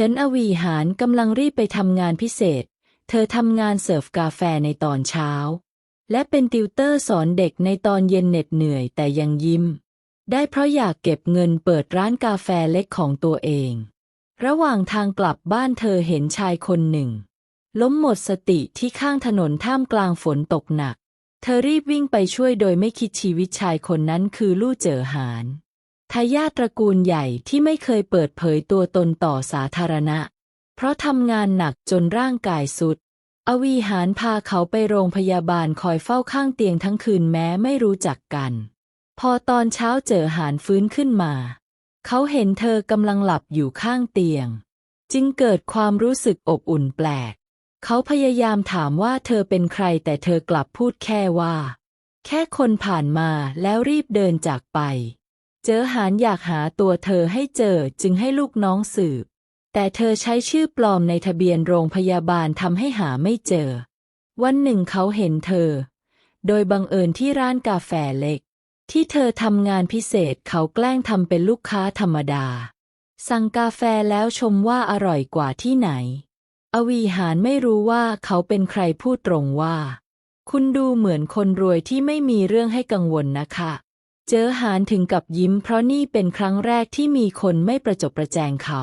ฉันอวีหารกำลังรีบไปทำงานพิเศษ เธอทำงานเสิร์ฟกาแฟในตอนเช้า และเป็นติวเตอร์สอนเด็กในตอนเย็นเหน็ดเหนื่อยแต่ยังยิ้ม ได้เพราะอยากเก็บเงินเปิดร้านกาแฟเล็กของตัวเอง ระหว่างทางกลับบ้านเธอเห็นชายคนหนึ่ง ล้มหมดสติที่ข้างถนนท่ามกลางฝนตกหนัก เธอรีบวิ่งไปช่วยโดยไม่คิดชีวิตชายคนนั้นคือลู่เจอหาน ทายาทตระกูลใหญ่ที่ไม่เคยเปิดเผยตัวตนต่อสาธารณะ เพราะทำงานหนักจนร่างกายสุด อวีหารพาเขาไปโรงพยาบาลคอยเฝ้าข้างเตียงทั้งคืนแม้ไม่รู้จักกัน พอตอนเช้าเจอหารฟื้นขึ้นมา เขาเห็นเธอกำลังหลับอยู่ข้างเตียง จึงเกิดความรู้สึกอบอุ่นแปลก เขาพยายามถามว่าเธอเป็นใครแต่เธอกลับพูดแค่ว่า แค่คนผ่านมาแล้วรีบเดินจากไป เจอหานอยากหาตัวเธอให้เจอจึงให้ลูกน้องสืบ แต่เธอใช้ชื่อปลอมในทะเบียนโรงพยาบาลทำให้หาไม่เจอ วันหนึ่งเขาเห็นเธอ โดยบังเอิญที่ร้านกาแฟเล็ก ที่เธอทำงานพิเศษเขาแกล้งทำเป็นลูกค้าธรรมดา สั่งกาแฟแล้วชมว่าอร่อยกว่าที่ไหน อวีหารไม่รู้ว่าเขาเป็นใครพูดตรงว่า คุณดูเหมือนคนรวยที่ไม่มีเรื่องให้กังวลนะคะ เจอหารถึงกับยิ้มเพราะนี่เป็นครั้งแรกที่มีคนไม่ประจบประแจงเขา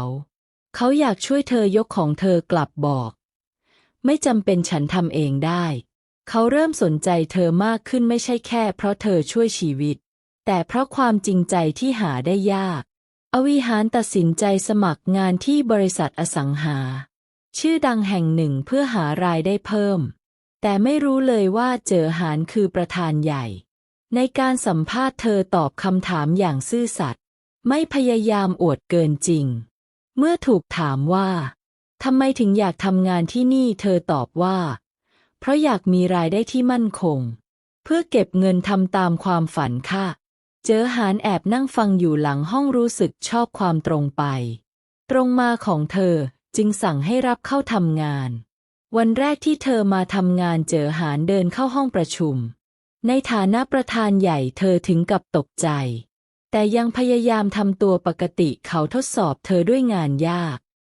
เขาอยากช่วยเธอยกของเธอกลับบอก ไม่จำเป็นฉันทำเองได้ เขาเริ่มสนใจเธอมากขึ้นไม่ใช่แค่เพราะเธอช่วยชีวิต แต่เพราะความจริงใจที่หาได้ยาก อวิหารตัดสินใจสมัครงานที่บริษัทอสังหา ชื่อดังแห่งหนึ่งเพื่อหารายได้เพิ่ม แต่ไม่รู้เลยว่าเจอหารคือประธานใหญ่ ในการสัมภาษณ์เธอตอบคำถามอย่างซื่อสัตย์ไม่พยายามอวดเกินจริง เมื่อถูกถามว่าทำไมถึงอยากทำงานที่นี่เธอตอบว่า เพราะอยากมีรายได้ที่มั่นคง เพื่อเก็บเงินทำตามความฝันค่ะ เจอหานแอบนั่งฟังอยู่หลังห้องรู้สึกชอบความตรงไป ตรงมาของเธอจึงสั่งให้รับเข้าทำงาน วันแรกที่เธอมาทำงานเจอหานเดินเข้าห้องประชุม ในฐานะประธานใหญ่เธอถึงกับตกใจ แต่ยังพยายามทำตัวปกติเขาทดสอบเธอด้วยงานยาก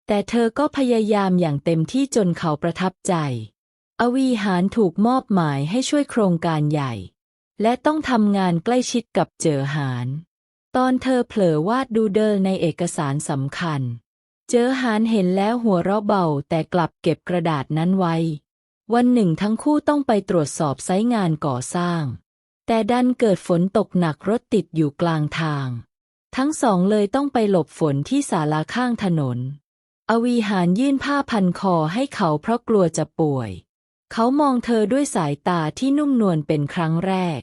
แต่เธอก็พยายามอย่างเต็มที่จนเขาประทับใจ อวีหารถูกมอบหมายให้ช่วยโครงการใหญ่ และต้องทำงานใกล้ชิดกับเจอหาร ตอนเธอเผลอวาดดูเดิลในเอกสารสำคัญ เจอหารเห็นแล้วหัวเราะเบาแต่กลับเก็บกระดาษนั้นไว้ วันหนึ่งทั้งคู่ต้องไปตรวจสอบไซต์งานก่อสร้าง แต่ดันเกิดฝนตกหนักรถติดอยู่กลางทาง ทั้งสองเลยต้องไปหลบฝนที่ศาลาข้างถนน อวีหารยื่นผ้าพันคอให้เขาเพราะกลัวจะป่วย เขามองเธอด้วยสายตาที่นุ่มนวลเป็นครั้งแรก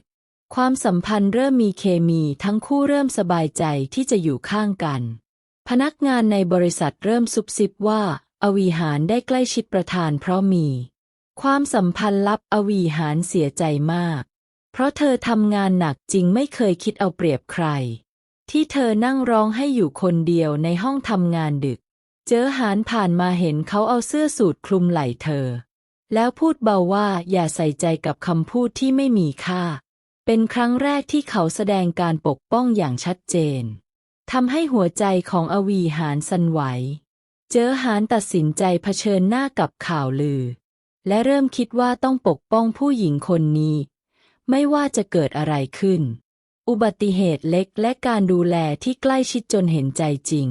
ความสัมพันธ์เริ่มมีเคมีทั้งคู่เริ่มสบายใจที่จะอยู่ข้างกัน พนักงานในบริษัทเริ่มซุบซิบว่า อวีหารได้ใกล้ชิดประธานเพราะมี ความสัมพันธ์ลับอวีหารเสียใจมาก เพราะเธอทำงานหนักจริงไม่เคยคิดเอาเปรียบใคร ที่เธอนั่งร้องให้อยู่คนเดียวในห้องทำงานดึก เจอหานผ่านมาเห็นเขาเอาเสื้อสูทคลุมไหล่เธอ แล้วพูดเบาว่าอย่าใส่ใจกับคำพูดที่ไม่มีค่า เป็นครั้งแรกที่เขาแสดงการปกป้องอย่างชัดเจนทำให้หัวใจของอวีหารสั่นไหว เจอหานตัดสินใจเผชิญหน้ากับข่าวลือ และเริ่มคิดว่าต้องปกป้องผู้หญิงคนนี้ ไม่ว่าจะเกิดอะไรขึ้น อุบัติเหตุเล็กและการดูแลที่ใกล้ชิดจนเห็นใจจริง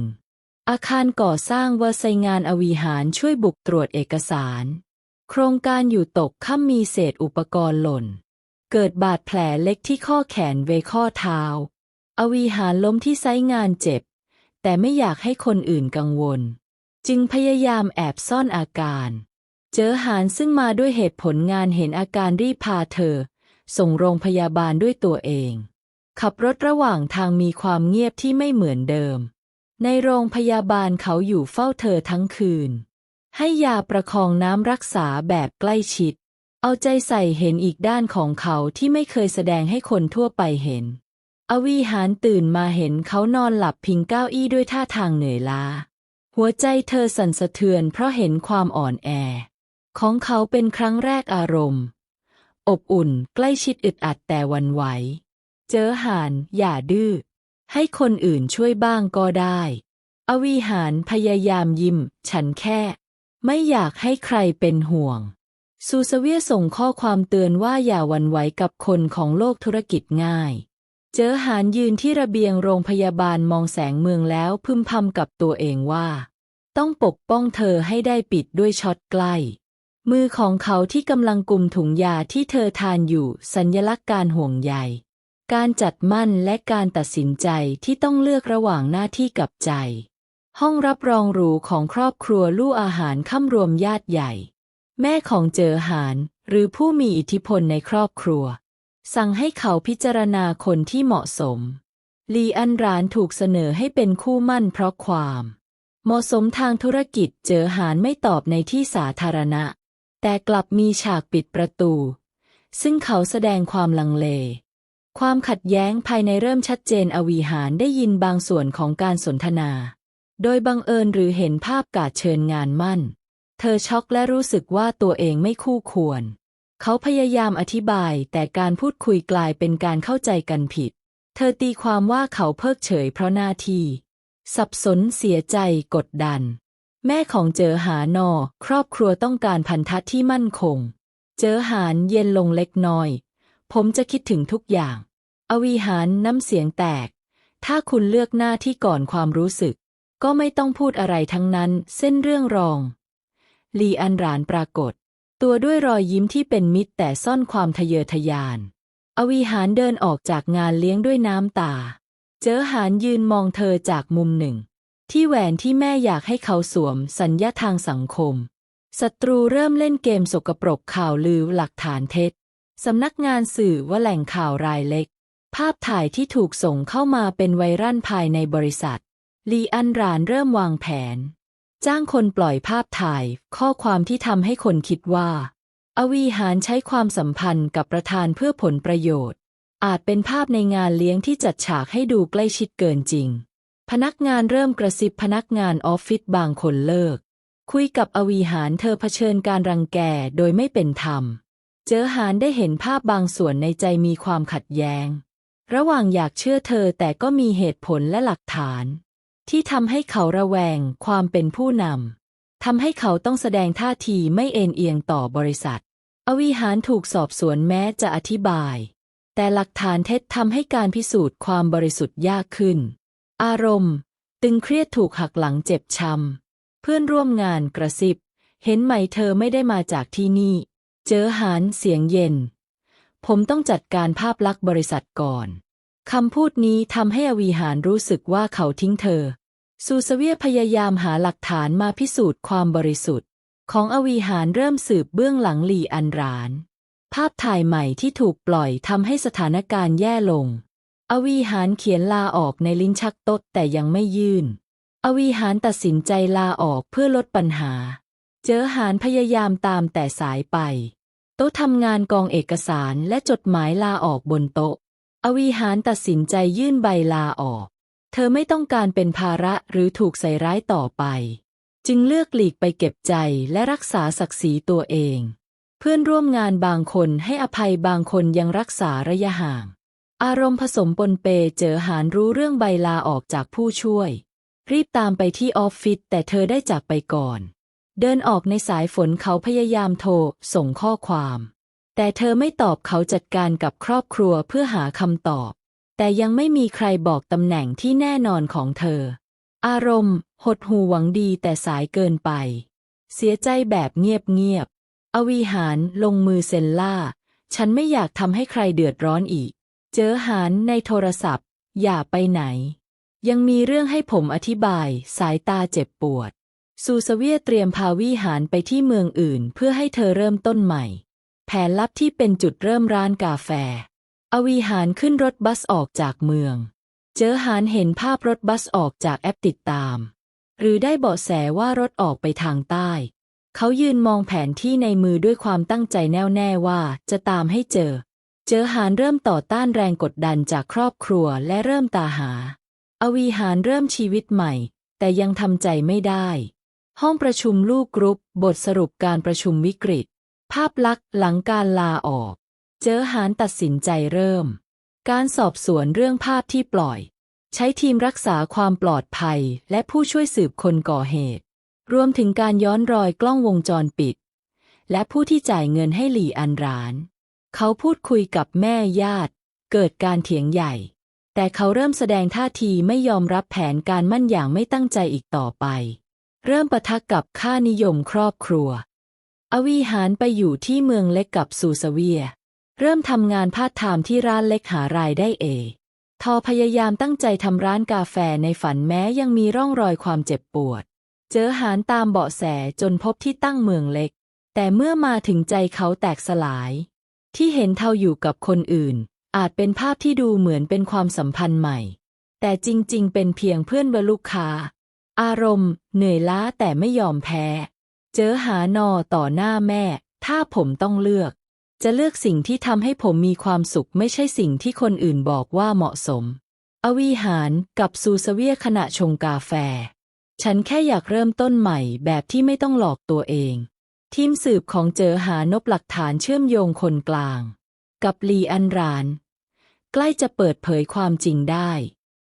อาคารก่อสร้างวาไซงานอวีหารช่วยบุกตรวจเอกสาร โครงการอยู่ตกค่ำมีเศษอุปกรณ์หล่น เกิดบาดแผลเล็กที่ข้อแขนเวข้อเท้า อวีหารล้มที่ไซงานเจ็บ แต่ไม่อยากให้คนอื่นกังวล จึงพยายามแอบซ่อนอาการ เจอหารซึ่งมาด้วยเหตุผลงานเห็นอาการรีบพาเธอ ส่งโรงพยาบาลด้วยตัวเอง ขับรถระหว่างทางมีความเงียบที่ไม่เหมือนเดิม ในโรงพยาบาลเขาอยู่เฝ้าเธอทั้งคืน ให้ยาประคองน้ำรักษาแบบใกล้ชิด เอาใจใส่เห็นอีกด้านของเขาที่ไม่เคยแสดงให้คนทั่วไปเห็น อวีหารตื่นมาเห็นเขานอนหลับพิงเก้าอี้ด้วยท่าทางเหนื่อยล้า หัวใจเธอสั่นสะเทือนเพราะเห็นความอ่อนแอ ของเขาเป็นครั้งแรกอารมณ์ อบอุ่นใกล้ชิดอึดอัดแต่วันไหว เจอหานอย่าดื้อ ให้คนอื่นช่วยบ้างก็ได้ อวีหารพยายามยิ้ม ฉันแค่ ไม่อยากให้ใครเป็นห่วง ซูสเวียส่งข้อความเตือนว่าอย่าวันไหวกับคนของโลกธุรกิจง่าย เจอหานยืนที่ระเบียงโรงพยาบาลมองแสงเมืองแล้วพึมพำกับตัวเองว่า ต้องปกป้องเธอให้ได้ปิดด้วยช็อตใกล้ มือของเขาที่กำลังกุมถุงยาที่เธอทานอยู่สัญลักษณ์การห่วงใย การจัดมั่นและการตัดสินใจที่ต้องเลือกระหว่างหน้าที่กับใจ ห้องรับรองหรูของครอบครัวลู่อาหารค่ำรวมญาติใหญ่ แม่ของเจอหานหรือผู้มีอิทธิพลในครอบครัว สั่งให้เขาพิจารณาคนที่เหมาะสม ลีอันรานถูกเสนอให้เป็นคู่มั่นเพราะความ เหมาะสมทางธุรกิจเจอหานไม่ตอบในที่สาธารณะ แต่กลับมีฉากปิดประตู ซึ่งเขาแสดงความลังเล ความขัดแย้งภายในเริ่มชัดเจนอวีหารได้ยินบางส่วนของการสนทนา โดยบังเอิญหรือเห็นภาพการเชิญงานมั่น เธอช็อกและรู้สึกว่าตัวเองไม่คู่ควร เขาพยายามอธิบายแต่การพูดคุยกลายเป็นการเข้าใจกันผิด เธอตีความว่าเขาเพิกเฉยเพราะหน้าที่ สับสนเสียใจกดดัน แม่ของเจอหานอ ครอบครัวต้องการพันธะที่มั่นคง เจอหานเย็นลงเล็กน้อย ผมจะคิดถึงทุกอย่าง อวีหารน้ำเสียงแตก ถ้าคุณเลือกหน้าที่ก่อนความรู้สึก ก็ไม่ต้องพูดอะไรทั้งนั้น เส้นเรื่องรอง ลีอันรานปรากฏ ตัวด้วยรอยยิ้มที่เป็นมิตรแต่ซ่อนความทะเยอทะยาน อวีหารเดินออกจากงานเลี้ยงด้วยน้ำตา เจอหานยืนมองเธอจากมุมหนึ่ง ที่แหวนที่แม่อยากให้เขาสวมสัญญาทางสังคม ศัตรูเริ่มเล่นเกมสกปรกข่าวลือหลักฐานเท็จ สำนักงานสื่อว่าแหล่งข่าวรายเล็ก ภาพถ่ายที่ถูกส่งเข้ามาเป็นไวรัลภายในบริษัท ลีอันรานเริ่มวางแผน จ้างคนปล่อยภาพถ่าย ข้อความที่ทำให้คนคิดว่า อวีหารใช้ความสัมพันธ์กับประธานเพื่อผลประโยชน์ อาจเป็นภาพในงานเลี้ยงที่จัดฉากให้ดูใกล้ชิดเกินจริง พนักงานเริ่มกระซิบพนักงานออฟฟิศบางคนเลิก คุยกับอวีหารเธอเผชิญการรังแกโดยไม่เป็นธรรม เจอหารได้เห็นภาพบางส่วนในใจมีความขัดแย้ง ระหว่างอยากเชื่อเธอแต่ก็มีเหตุผลและหลักฐาน ที่ทำให้เขาระแวงความเป็นผู้นำทำให้เขาต้องแสดงท่าทีไม่เอ็นเอียงต่อบริษัท อวีหารถูกสอบสวนแม้จะอธิบาย แต่หลักฐานเท็จทำให้การพิสูจน์ความบริสุทธิ์ยากขึ้น อารมณ์ ตึงเครียดถูกหักหลังเจ็บช้ำเพื่อนร่วมงานกระซิบ เห็นไหมเธอไม่ได้มาจากที่นี่ เจอหารเสียงเย็น ผมต้องจัดการภาพลักษณ์บริษัทก่อนคำพูดนี้ทำให้อวีหารรู้สึกว่าเขาทิ้งเธอ ซูสเวียพยายามหาหลักฐานมาพิสูจน์ความบริสุทธิ์ ของอวีหารเริ่มสืบเบื้องหลังหลีอันราน ภาพถ่ายใหม่ที่ถูกปล่อยทำให้สถานการณ์แย่ลง อวีหารเขียนลาออกในลิ้นชักโต๊ดแต่ยังไม่ยื่น อวีหารตัดสินใจลาออกเพื่อลดปัญหา เจอหารพยายามตามแต่สายไป โต๊ะทำงานกองเอกสารและจดหมายลาออกบนโต๊ะ อวีหารตัดสินใจยื่นใบลาออก เธอไม่ต้องการเป็นภาระหรือถูกใส่ร้ายต่อไป จึงเลือกหลีกไปเก็บใจและรักษาศักดิ์ศรีตัวเอง เพื่อนร่วมงานบางคนให้อภัยบางคนยังรักษาระยะห่าง อารมณ์ผสมปนเปเจอหารรู้เรื่องใบลาออกจากผู้ช่วย รีบตามไปที่ออฟฟิศแต่เธอได้จากไปก่อน เดินออกในสายฝนเขาพยายามโทร ส่งข้อความ แต่เธอไม่ตอบเขาจัดการกับครอบครัวเพื่อหาคำตอบ แต่ยังไม่มีใครบอกตำแหน่งที่แน่นอนของเธอ อารมณ์ หดหูหวังดีแต่สายเกินไป เสียใจแบบเงียบๆอวีหารลงมือเซนล่า ฉันไม่อยากทำให้ใครเดือดร้อนอีก เจอหารในโทรศัพท์ อย่าไปไหน ยังมีเรื่องให้ผมอธิบายสายตาเจ็บปวด ซูสเวียเตรียมพาวิหารไปที่เมืองอื่นเพื่อให้เธอเริ่มต้นใหม่ แผนลับที่เป็นจุดเริ่มร้านกาแฟ อวีหารขึ้นรถบัสออกจากเมือง เจอหารเห็นภาพรถบัสออกจากแอปติดตาม หรือได้เบาะแสว่ารถออกไปทางใต้ เขายืนมองแผนที่ในมือด้วยความตั้งใจแน่วแน่ว่าจะตามให้เจอ เจอหารเริ่มต่อต้านแรงกดดันจากครอบครัวและเริ่มตาหา อวีหารเริ่มชีวิตใหม่ แต่ยังทำใจไม่ได้ ห้องประชุมลูกกรุ๊ป บทสรุปการประชุมวิกฤต ภาพลักษณ์หลังการลาออก เจอหารตัดสินใจเริ่ม การสอบสวนเรื่องภาพที่ปล่อย ใช้ทีมรักษาความปลอดภัยและผู้ช่วยสืบคนก่อเหตุ รวมถึงการย้อนรอยกล้องวงจรปิด และผู้ที่จ่ายเงินให้หลีอันราน เขาพูดคุยกับแม่ญาติ เกิดการเถียงใหญ่ แต่เขาเริ่มแสดงท่าทีไม่ยอมรับแผนการมั่นอย่างไม่ตั้งใจอีกต่อไป เริ่มปะทะกับค่านิยมครอบครัว อวีหารไปอยู่ที่เมืองเล็กกับซูสเวีย เริ่มทำงานพาร์ทไทม์ที่ร้านเล็กหารายได้เองทอพยายามตั้งใจทำร้านกาแฟในฝันแม้ยังมีร่องรอยความเจ็บปวด เจอหารตามเบาะแสจนพบที่ตั้งเมืองเล็ก แต่เมื่อมาถึงใจเขาแตกสลาย ที่เห็นเทาอยู่กับคนอื่น อาจเป็นภาพที่ดูเหมือนเป็นความสัมพันธ์ใหม่ แต่จริง ๆ เป็นเพียงเพื่อนเบลูกค้า อารมณ์ เหนื่อยล้าแต่ไม่ยอมแพ้ เจอหานอต่อหน้าแม่ ถ้าผมต้องเลือก จะเลือกสิ่งที่ทำให้ผมมีความสุขไม่ใช่สิ่งที่คนอื่นบอกว่าเหมาะสม อวีหารกับซูสเวียขณะชงกาแฟ ฉันแค่อยากเริ่มต้นใหม่แบบที่ไม่ต้องหลอกตัวเอง ทีมสืบของเจอหานบหลักฐานเชื่อมโยงคนกลาง กับลีอันราน ใกล้จะเปิดเผยความจริงได้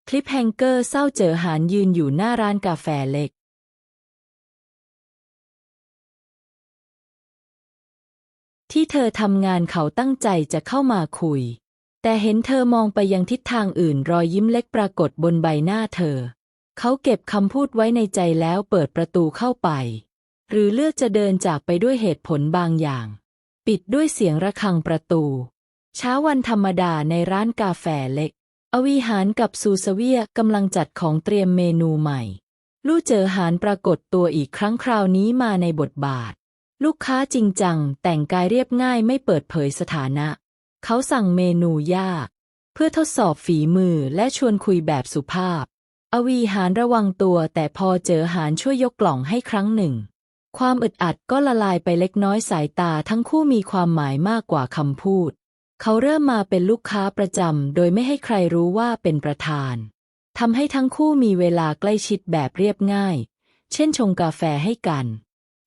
คลิปแฮงเกอร์เศร้าเจอหานยืนอยู่หน้าร้านกาแฟเล็ก ที่เธอทำงานเขาตั้งใจจะเข้ามาคุย แต่เห็นเธอมองไปยังทิศทางอื่นรอยยิ้มเล็กปรากฏบนใบหน้าเธอ เขาเก็บคำพูดไว้ในใจแล้วเปิดประตูเข้าไป หรือเลือกจะเดินจากไปด้วยเหตุผลบางอย่าง ปิดด้วยเสียงระฆังประตู เช้าวันธรรมดาในร้านกาแฟเล็ก อวีหารกับซูสเวียกำลังจัดของเตรียมเมนูใหม่ ลู่เจอหารปรากฏตัวอีกครั้งคราวนี้มาในบทบาท ลูกค้าจริงจัง แต่งกายเรียบง่ายไม่เปิดเผยสถานะ เขาสั่งเมนูยาก เพื่อทดสอบฝีมือและชวนคุยแบบสุภาพ อวีหารระวังตัวแต่พอเจอหารช่วยยกกล่องให้ครั้งหนึ่ง ความอึดอัดก็ละลายไปเล็กน้อยสายตาทั้งคู่มีความหมายมากกว่าคำพูด เขาเริ่มมาเป็นลูกค้าประจำโดยไม่ให้ใครรู้ว่าเป็นประธานทำให้ทั้งคู่มีเวลาใกล้ชิดแบบเรียบง่าย เช่นชงกาแฟให้กัน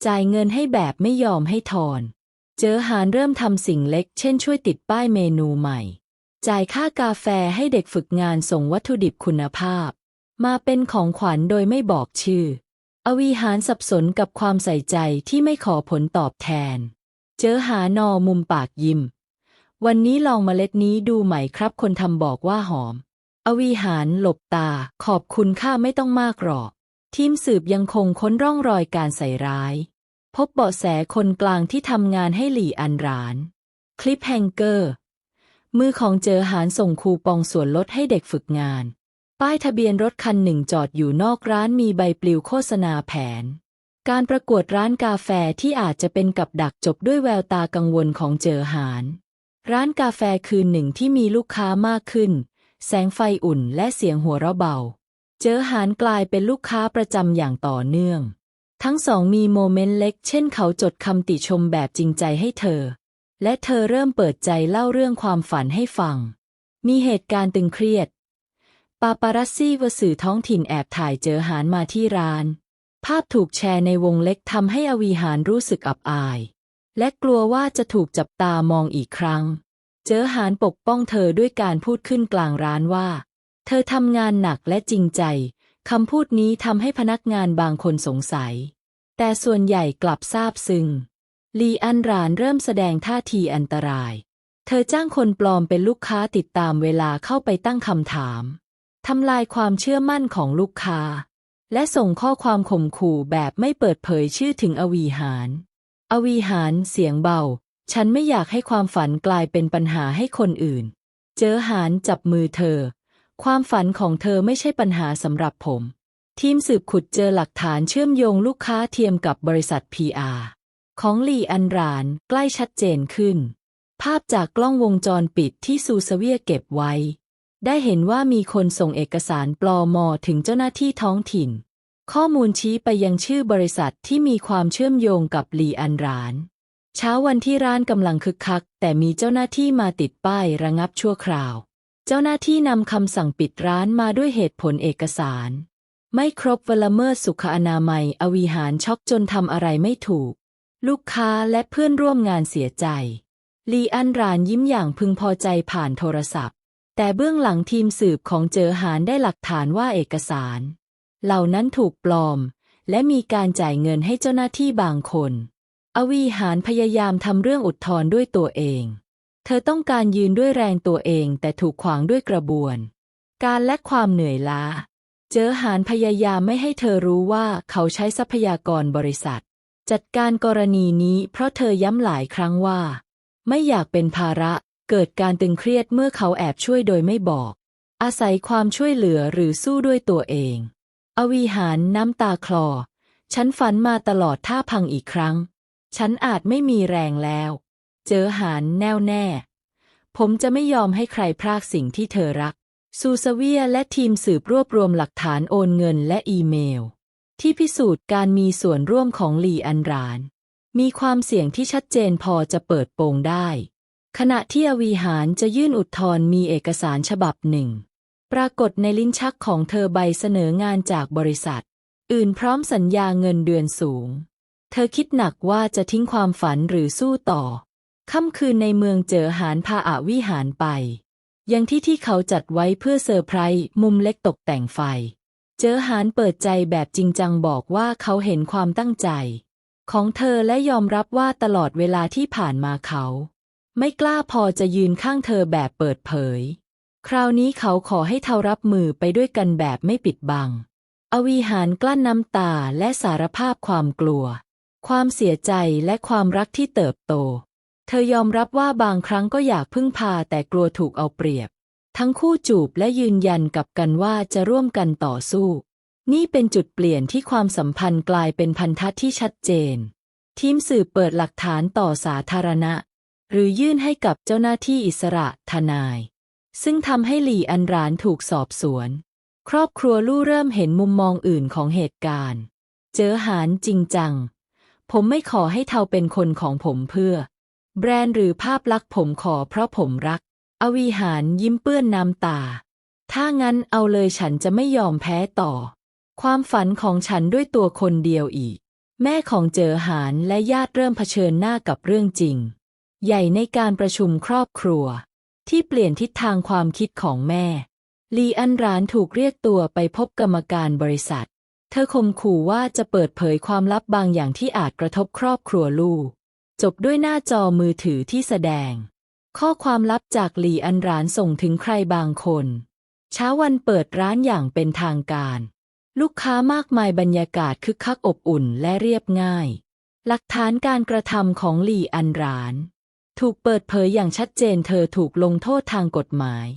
จ่ายเงินให้แบบไม่ยอมให้ทอน เจอหารเริ่มทำสิ่งเล็ก เช่นช่วยติดป้ายเมนูใหม่ จ่ายค่ากาแฟให้เด็กฝึกงานส่งวัตถุดิบคุณภาพ มาเป็นของขวัญโดยไม่บอกชื่อ อวีหารสับสนกับความใส่ใจที่ไม่ขอผลตอบแทน เจอหานอมุมปากยิ้ม วันนี้ลองเมล็ดนี้ดูใหม่ครับ คนทำบอกว่าหอม อวีหารหลบตา ขอบคุณค่าไม่ต้องมากหรอก ทีมสืบยังคงค้นร่องรอยการใส่ร้าย พบเบาะแสคนกลางที่ทำงานให้หลี่อันราน คลิปแฮงเกอร์ มือของเจอหารส่งคูปองส่วนลดให้เด็กฝึกงาน ป้ายทะเบียนรถคันหนึ่งจอดอยู่นอกร้านมีใบปลิวโฆษณาแผน การประกวดร้านกาแฟที่อาจจะเป็นกับดักจบด้วยแววตากังวลของเจอหารร้านกาแฟคืนหนึ่งที่มีลูกค้ามากขึ้น แสงไฟอุ่นและเสียงหัวเราะเบา เจอหารกลายเป็นลูกค้าประจำอย่างต่อเนื่อง ทั้งสองมีโมเมนต์เล็ก เช่นเขาจดคำติชมแบบจริงใจให้เธอ และเธอเริ่มเปิดใจเล่าเรื่องความฝันให้ฟัง มีเหตุการณ์ตึงเครียด ปาปารัสซี่วสื่อท้องถิ่นแอบถ่ายเจอหารมาที่ร้าน ภาพถูกแชร์ในวงเล็กทำให้อวีหารรู้สึกอับอาย และกลัวว่าจะถูกจับตามองอีกครั้ง เจอหารปกป้องเธอด้วยการพูดขึ้นกลางร้านว่า เธอทำงานหนักและจริงใจคำพูดนี้ทำให้พนักงานบางคนสงสัย แต่ส่วนใหญ่กลับซาบซึ้งลีอันรานเริ่มแสดงท่าทีอันตราย เธอจ้างคนปลอมเป็นลูกค้าติดตามเวลาเข้าไปตั้งคำถาม ทำลายความเชื่อมั่นของลูกค้า และส่งข้อความข่มขู่แบบไม่เปิดเผยชื่อถึงอวีหาร อวีหารเสียงเบา ฉันไม่อยากให้ความฝันกลายเป็นปัญหาให้คนอื่น เจอหารจับมือเธอ ความฝันของเธอไม่ใช่ปัญหาสำหรับผม ทีมสืบขุดเจอหลักฐานเชื่อมโยงลูกค้าเทียมกับบริษัท PR ของลีอันรานใกล้ชัดเจนขึ้น ภาพจากกล้องวงจรปิดที่ซูสเวียเก็บไว้ ได้เห็นว่ามีคนส่งเอกสารปลอมอถึงเจ้าหน้าที่ท้องถิ่น ข้อมูลชี้ไปยังชื่อบริษัทที่มีความเชื่อมโยงกับลีอันราน เช้าวันที่ร้านกำลังคึกคัก แต่มีเจ้าหน้าที่มาติดป้ายระงับชั่วคราว เจ้าหน้าที่นำคำสั่งปิดร้านมาด้วยเหตุผลเอกสาร ไม่ครบวลเมิดสุขอนามัย อวีหารช็อกจนทำอะไรไม่ถูก ลูกค้าและเพื่อนร่วมงานเสียใจลีอันรานยิ้มอย่างพึงพอใจผ่านโทรศัพท์ แต่เบื้องหลังทีมสืบของเจอหานได้หลักฐานว่าเอกสาร เหล่านั้นถูกปลอม และมีการจ่ายเงินให้เจ้าหน้าที่บางคน อวีหานพยายามทำเรื่องอุดทรด้วยตัวเอง เธอต้องการยืนด้วยแรงตัวเอง แต่ถูกขวางด้วยกระบวน การและความเหนื่อยล้า เจอหานพยายามไม่ให้เธอรู้ว่าเขาใช้ทรัพยากรบริษัท จัดการกรณีนี้เพราะเธอย้ำหลายครั้งว่า ไม่อยากเป็นภาระ เกิดการตึงเครียดเมื่อเขาแอบช่วยโดยไม่บอก อาศัยความช่วยเหลือหรือสู้ด้วยตัวเอง อวีหานน้ำตาคลอ ฉันฝันมาตลอดท่าพังอีกครั้ง ฉันอาจไม่มีแรงแล้ว เจอหานแน่วแน่ ผมจะไม่ยอมให้ใครพรากสิ่งที่เธอรัก ซูซเวียและทีมสืบรวบรวมหลักฐานโอนเงินและอีเมล ที่พิสูจน์การมีส่วนร่วมของลีอันราน มีความเสี่ยงที่ชัดเจนพอจะเปิดโปงได้ ขณะที่อวีหารจะยื่นอุทธรณ์มีเอกสารฉบับหนึ่ง ปรากฏในลิ้นชักของเธอใบเสนองานจากบริษัท อื่นพร้อมสัญญาเงินเดือนสูง เธอคิดหนักว่าจะทิ้งความฝันหรือสู้ต่อ ค่ำคืนในเมืองเจอหานพาอาวิหารไป ยังที่ที่เขาจัดไว้เพื่อเซอร์ไพรส์มุมเล็กตกแต่งไฟ เจอหานเปิดใจแบบจริงจังบอกว่าเขาเห็นความตั้งใจ ของเธอและยอมรับว่าตลอดเวลาที่ผ่านมาเขา ไม่กล้าพอจะยืนข้างเธอแบบเปิดเผย คราวนี้เขาขอให้เธอรับมือไปด้วยกันแบบไม่ปิดบัง อวีหารกลั้นน้ำตาและสารภาพความกลัว ความเสียใจและความรักที่เติบโต เธอยอมรับว่าบางครั้งก็อยากพึ่งพาแต่กลัวถูกเอาเปรียบ ทั้งคู่จูบและยืนยันกับกันว่าจะร่วมกันต่อสู้ นี่เป็นจุดเปลี่ยนที่ความสัมพันธ์กลายเป็นพันธะที่ชัดเจนทีมสืบเปิดหลักฐานต่อสาธารณะ หรือยื่นให้กับเจ้าหน้าที่อิสระทนาย ซึ่งทำให้หลี่อันรานถูกสอบสวน ครอบครัวลู่เริ่มเห็นมุมมองอื่นของเหตุการณ์ เจอหานจริงจัง ผมไม่ขอให้เทาเป็นคนของผมเพื่อ แบรนด์หรือภาพลักษณ์ผมขอเพราะผมรัก อวีหารยิ้มเปื้อนน้ำตา ถ้างั้นเอาเลยฉันจะไม่ยอมแพ้ต่อ ความฝันของฉันด้วยตัวคนเดียวอีก แม่ของเจอหานและญาติเริ่มเผชิญหน้ากับเรื่องจริง ใหญ่ในการประชุมครอบครัว ที่เปลี่ยนทิศทางความคิดของแม่ ลีอันรานถูกเรียกตัวไปพบกรรมการบริษัท เธอคมขู่ว่าจะเปิดเผยความลับบางอย่างที่อาจกระทบครอบครัวลูก จบด้วยหน้าจอมือถือที่แสดง ข้อความลับจากลีอันรานส่งถึงใครบางคน เช้าวันเปิดร้านอย่างเป็นทางการ ลูกค้ามากมายบรรยากาศคึกคักอบอุ่นและเรียบง่าย หลักฐานการกระทำของลีอันราน ถูกเปิดเผยอย่างชัดเจนเธอถูกลงโทษทางกฎหมาย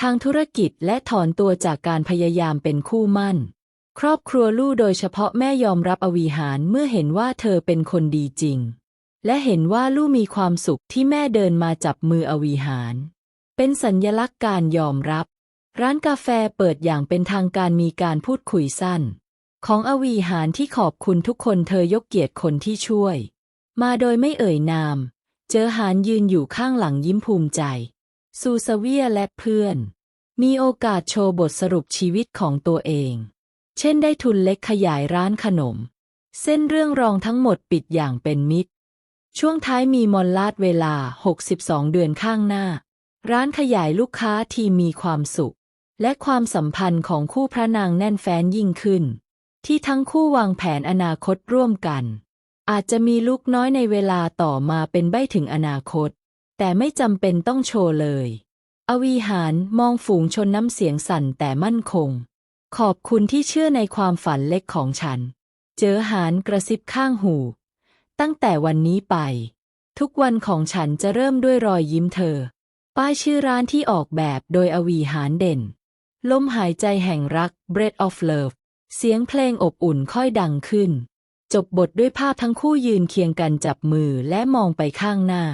ทางธุรกิจและถอนตัวจากการพยายามเป็นคู่มั่น ครอบครัวลู่โดยเฉพาะแม่ยอมรับอวีหารเมื่อเห็นว่าเธอเป็นคนดีจริง และเห็นว่าลู่มีความสุขที่แม่เดินมาจับมืออวีหาร เป็นสัญญลักษณ์การยอมรับ ร้านกาแฟเปิดอย่างเป็นทางการมีการพูดคุยสั้น ของอวีหารที่ขอบคุณทุกคนเธอยกเกียรติคนที่ช่วย มาโดยไม่เอ่ยนาม เจอหานยืนอยู่ข้างหลังยิ้มภูมิใจ ซูซาเวียและเพื่อน มีโอกาสโชว์บทสรุปชีวิตของตัวเอง เช่นได้ทุนเล็กขยายร้านขนม เส้นเรื่องรองทั้งหมดปิดอย่างเป็นมิตร ช่วงท้ายมีมอลลาดเวลา 62 เดือนข้างหน้า ร้านขยายลูกค้าทีมมีความสุข และความสัมพันธ์ของคู่พระนางแน่นแฟ้นยิ่งขึ้น ที่ทั้งคู่วางแผนอนาคตร่วมกัน อาจจะมีลูกน้อยในเวลาต่อมาเป็นใบถึงอนาคต แต่ไม่จำเป็นต้องโชว์เลย อวีหารมองฝูงชนน้ำเสียงสั่นแต่มั่นคง ขอบคุณที่เชื่อในความฝันเล็กของฉัน เจอหารกระซิบข้างหู ตั้งแต่วันนี้ไป ทุกวันของฉันจะเริ่มด้วยรอยยิ้มเธอ ป้ายชื่อร้านที่ออกแบบโดยอวีหารเด่น ลมหายใจแห่งรัก Breath of Love เสียงเพลงอบอุ่นค่อยดังขึ้น จบบทด้วยภาพทั้งคู่ยืนเคียงกันจับมือและมองไปข้างหน้า